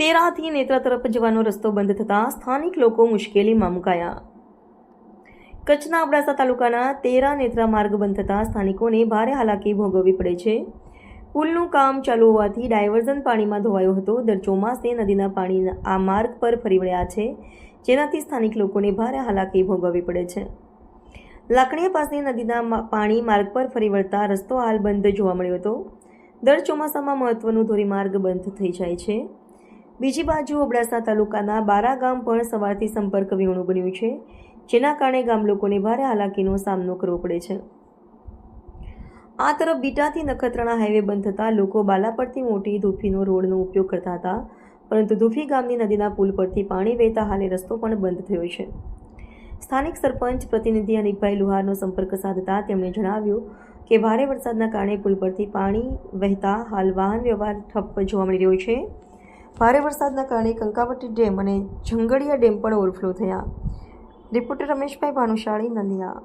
તેરાથી નેત્રા તરફ જવાનો રસ્તો બંધ થતાં સ્થાનિક લોકો મુશ્કેલીમાં મુકાયા. કચ્છના અબડાસા તાલુકાના તેરા નેત્રા માર્ગ બંધ થતાં સ્થાનિકોને ભારે હાલાકી ભોગવવી પડે છે. પુલનું કામ ચાલુ હોવાથી ડાયવર્ઝન પાણીમાં ધોવાયો હતો. દર ચોમાસે નદીના પાણી આ માર્ગ પર ફરી વળ્યા છે, જેનાથી સ્થાનિક લોકોને ભારે હાલાકી ભોગવવી પડે છે. લાકડીયા પાસે નદીના પાણી માર્ગ પર ફરી વળતા રસ્તો હાલ બંધ જોવા મળ્યો હતો. દર ચોમાસામાં મહત્વનું ધોરીમાર્ગ બંધ થઈ જાય છે. બીજી બાજુ અબડાસા તાલુકાના બારા ગામ પણ સવારથી સંપર્ક વિહોણું બન્યું છે, જેના કારણે ગામ લોકોને ભારે હાલાકીનો સામનો કરવો પડે છે. આ તરફ બીટાથી નખત્રાણા હાઈવે બંધ થતાં લોકો બાલા પરથી મોટી ધૂફીનો રોડનો ઉપયોગ કરતા હતા, પરંતુ ધૂફી ગામની નદીના પુલ પરથી પાણી વહેતા હાલે રસ્તો પણ બંધ થયો છે. સ્થાનિક સરપંચ, પ્રતિનિધિ હનીફભાઈ લુહારનો સંપર્ક સાધતા તેમણે જણાવ્યું કે, ભારે વરસાદના કારણે પુલ પરથી પાણી વહેતા હાલ વાહન વ્યવહાર ઠપ્પ જોવા મળી રહ્યો છે. ભારે વરસાદના કારણે કંકાવટી ડેમ અને જંગડિયા ડેમ પણ ઓવરફ્લો થયા. રિપોર્ટર રમેશભાઈ ભાનુશાળી નંદિયા